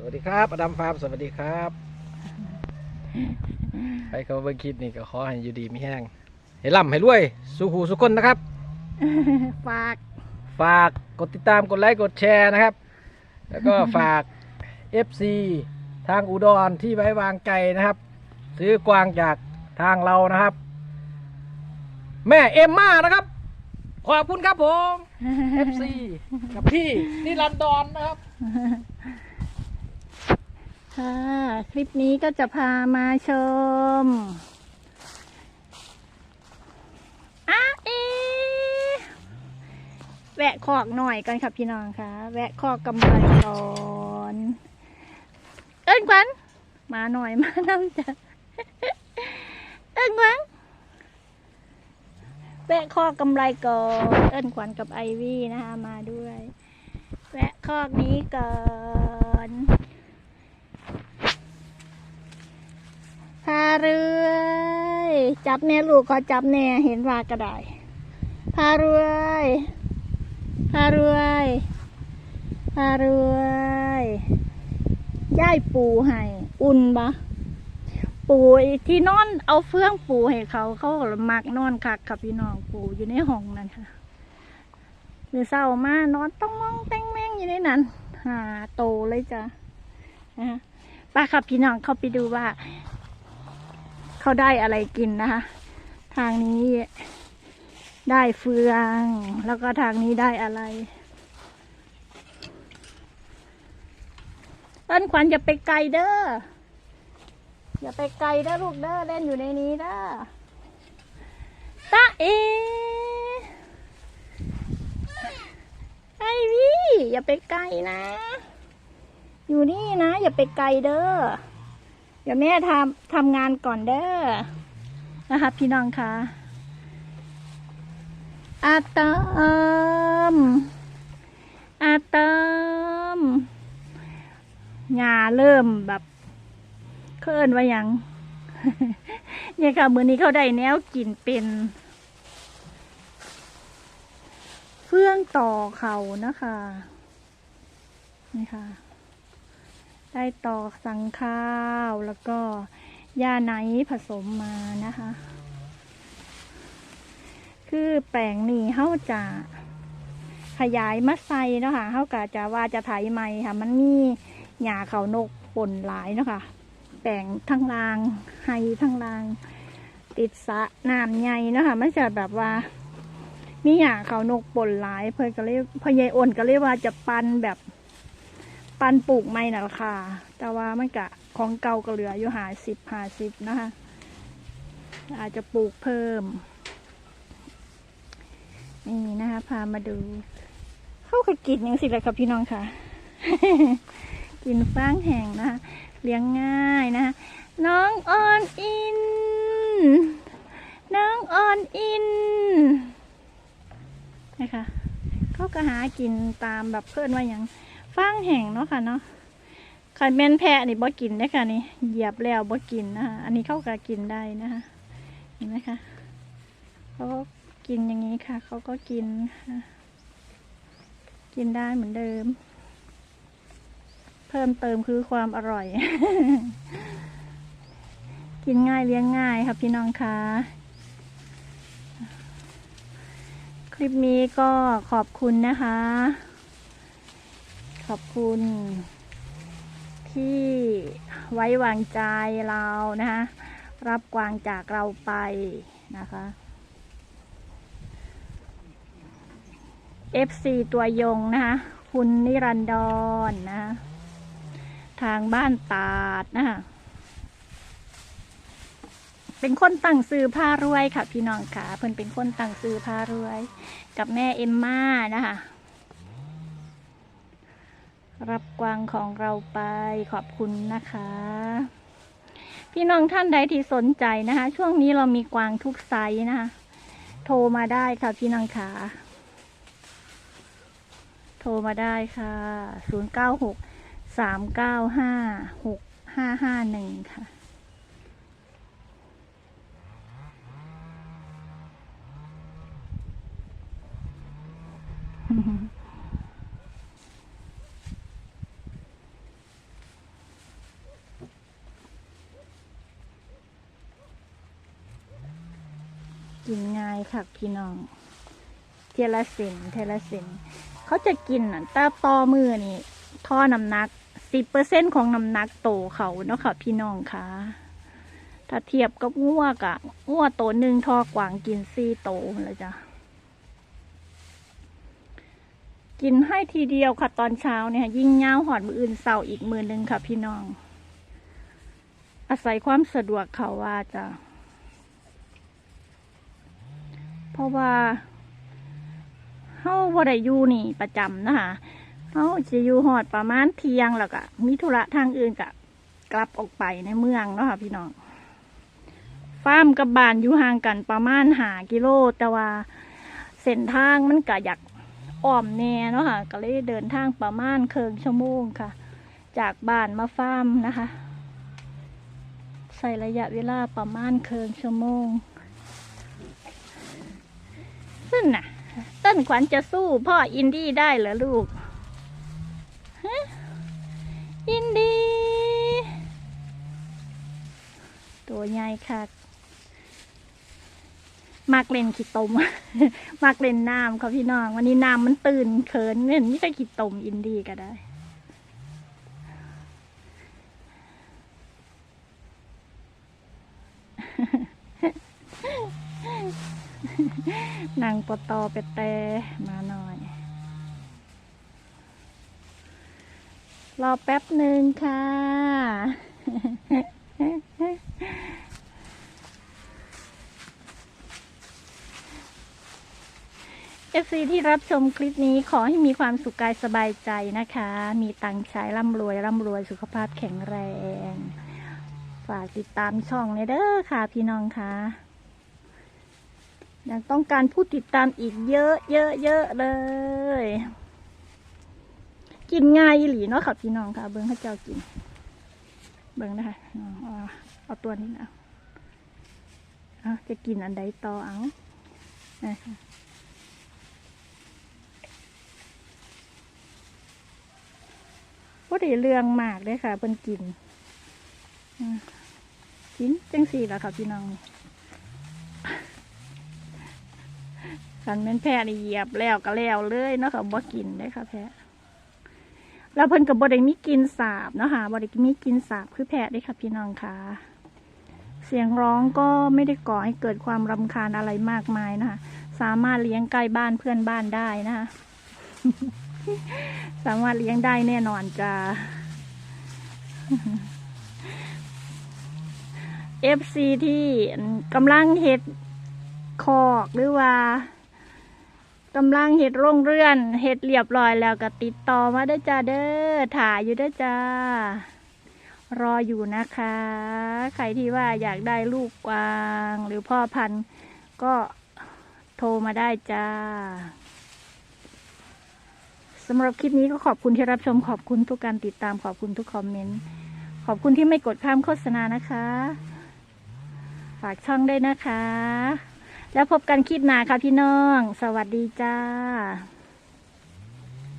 สวัสดีครับอดัมฟาร์มสวัสดีครับใครเขาเบิ่งคลิปนี่ก็ขอให้อยู่ดีมีแห้งให้ร่ำให้รวย สุขหูสุขคนนะครับ ฝาก ฝากกดติดตามกดไลค์กดแชร์นะครับ แล้วก็ฝาก FC ทางอุดรที่ไว้วางไก่นะครับ ซื้อกวางจากทางเรานะครับ แม่เอ็มมานะครับ ขอบคุณครับผม FC กับพี่นิรันดรนะครับ ค่ะ คลิปนี้ก็จะพามาชมอะเอะแวะคอกหน่อยกันครับพี่น้องค่ะ แวะคอกกำไรก่อน เอิ้นขวัญมาหน่อยมาน้ำจ้ะเอิ้นขวัญแวะคอกกำไรก่อนเอิ้นขวัญกับไอวี่นะคะมาด้วย แวะคอกนี้ก่อน พา เรือยจับแน่ลูกขอจับแน่เห็นว่ากระไดพาเรือยพาเรือยพาเรือยย่ายปูให้อุ่นบะปูที่นอนเอาเฟื่องปูให้เขาเขาก็มักนอนคักกับพี่น้องปูอยู่ในห้องนั่นค่ะหรือเศร้ามานอนต้องมองแต้งแมงอยู่ในนั้นหาโตเลยจ้ะนะคะป้าขับพี่น้องเข้าไปดูว่า เขาได้อะไรกินนะคะ ทางนี้ได้เฟือง แล้วก็ทางนี้ได้อะไร เอิ้นขวัญอย่าไปไกลเด้อ อย่าไปไกลเด้อลูกเด้อเล่นอยู่ในนี้เด้อตาเอไอวี่อย่าไปไกลนะ อยู่นี่นะ อย่าไปไกลเด้อ ดี๋ยวแม่ทำทำงานก่อนเด้อนะคะพี่น้องคะอาตอมอาตอมหญ้าเริ่มแบบเคลื่อนว่ายังเนี่ยค่ะ มือนี้เขาได้แนวกินเป็น เฟื่องต่อเขานะคะนี่ค่ะ ได้ตอกสังข้าวแล้วก็ยาไนผสมมานะคะ คือแปลงนี้เขาจะขยายมาใส่เนะคะเขากะจะว่าจะไถใหม่ค่ะ มันมีหญ้าเขานกปนหลายนะคะแปลงทั้งรางไฮทั้งราง ติดสะน้ำใหญ่นะคะมันจะแบบว่ามีหญ้าเขานกปนหลาย เพื่อนก็เลยพอยายอ่อนก็เลยกว่าจะปันแบบ ปันปลูกไม่นะค่ะ แต่ว่ามันกะของเก่าก็เหลืออยู่หาสิบหาสิบนะคะ อาจจะปลูกเพิ่ม นี่นะคะ พามาดู เข้ากับกินยังสิเลยครับพี่น้องค่ะ กินฟางแห้งนะคะเลี้ยงง่ายนะคะน้องออนอิน น้องออนอินนะคะ เขาก็หากินตามแบบเพื่อนว่าอย่าง ฟางแห้งเนาะค่ะเนาะขันแม่นแพะนี่บ่กินได้ค่ะนี่เหยียบแล้วบ่กินนะคะอันนี้เข้าก็กินได้นะคะเห็นไหมคะเขาก็กินอย่างนี้ค่ะ เขาก็กินค่ะกินได้เหมือนเดิม เพิ่มเติมคือความอร่อย กินง่ายเลี้ยงง่ายค่ะพี่น้องคะคลิปนี้ก็ขอบคุณนะคะ ขอบคุณ ที่ไว้วางใจเรานะคะรับกวางจากเราไปนะคะ FC ตัวยงนะคะคุณนิรันดรนนะะทางบ้านตาดนะคะเป็นคนตั้งซื้อผ้ารวยค่ะ พี่น้องค่ะ เพิ่นเป็นคนตั้งซื้อผ้ารวย กับแม่เอมม่านะคะ รับกวางของเราไปขอบคุณนะคะ พี่น้องท่านใดที่สนใจนะคะ ช่วงนี้เรามีกวางทุกไซส์นะคะ โทรมาได้ค่ะพี่น้องขาโทรมาได้ค่ะศูนย์เก้าหกสามเก้าห้าหกห้าห้าหนึ่งค่ะกินง่าย ค่ะพี่น้อง เทละเซนเทละเซนเขาจะกินอะตาต่อมือนี่ท่อน้ำหนักสิบเปอร์เซ็นของน้ำหนักโตเขาเนาะค่ะพี่น้องค่ะ ถ้าเทียบกับงัวกะงัวโตหนึ่งทอกวางกินสี่โตเลยจ้ะกินให้ทีเดียวค่ะตอนเช้าเนี่ย ยิ่งเงาหอดมืออื่นเสาร์อีกมือหนึ่งค่ะพี่น้อง อาศัยความสะดวกเขาว่าจะ เพราะว่าเฮาบ่ได้อยู่นี่ประจำนะคะเฮาจะอยู่หอดประมาณเที่ยงแล้วก็มีธุระทางอื่นก็กลับออกไปในเมืองเนาะค่ะพี่น้องฟาร์มกับบ้านอยู่ห่างกันประมาณหากิโล แต่ว่าเส้นทางมันก็อยากอ้อมแน่เนาะค่ะก็เลยเดินทางประมาณเคิงชั่วโมงค่ะ จากบ้านมาฟาร์มนะคะ ใส่ระยะเวลาประมาณเคิงชั่วโมง ซึ่งน่ะ ต้นขวัญจะสู้พ่ออินดี้ได้เหรอลูกอินดี้ตัวใหญ่ค่ะมักเล่นขี้ตมมักเล่นน้ำค่ะพี่น้อง วันนี้น้ำมันตื่นเขินเห็นไม่ใช่ขี้ตมอินดี้ก็ได้ นางปตอเป็ดแต่มาหน่อย รอแป๊บหนึ่งค่ะเอฟซีที่รับชมคลิปนี้ขอให้มีความสุขกายสบายใจนะคะ มีตังค์ใช้ร่ำรวยร่ำรวยสุขภาพแข็งแรง ฝากติดตามช่องเลยเด้อค่ะพี่น้องค่ะ ยังต้องการผู้ติดตามอีกเยอะเยอะเยอะเลย กินง่ายหลีเนาะค่ะพี่น้องค่ะ เบิ้งข้าเจ้ากิน เบิ้งนะคะเอาเอาตัวนี้นะเอาจะกินอันใดต่อเอานะคะว่าด้เรื่องมากเลยค่ะเพิ่นกินกินจังสี่ละค่ะพี่น้อง คันแม่นแพะนี่เหยียบแล้วก็แล้วเลยเนาะค่ะบ่กินได้ค่ะแพะแล้วเพิ่นก็บ่ได้มีกินสาบเนาะค่ะบ่ได้มีกินสาบคือแพะได้ค่ะ พี่น้องค่ะ เสียงร้องก็ไม่ได้ก่อให้เกิดความรำคาญอะไรมากมายนะคะสามารถเลี้ยงใกล้บ้านเพื่อนบ้านได้นะคะสามารถเลี้ยงได้แน่นอนจ้า FC ที่กำลังเฮ็ดคอกหรือว่า กำลังเฮ็ดโรงเรือนเฮ็ดเรียบร้อยแล้วก็ติดต่อมาได้จ้าเด้อถ่ายอยู่ได้จ้ารออยู่นะคะ ใครที่ว่าอยากได้ลูกกวางหรือพ่อพันธุ์ก็โทรมาได้จ้าสำหรับคลิปนี้ก็ขอบคุณที่รับชมขอบคุณทุกการติดตามขอบคุณทุกคอมเมนต์ขอบคุณที่ไม่กดข้ามโฆษณานะคะ ฝากช่องได้นะคะ แล้วพบกันคลิปหน้าค่ะพี่น้อง สวัสดีจ้า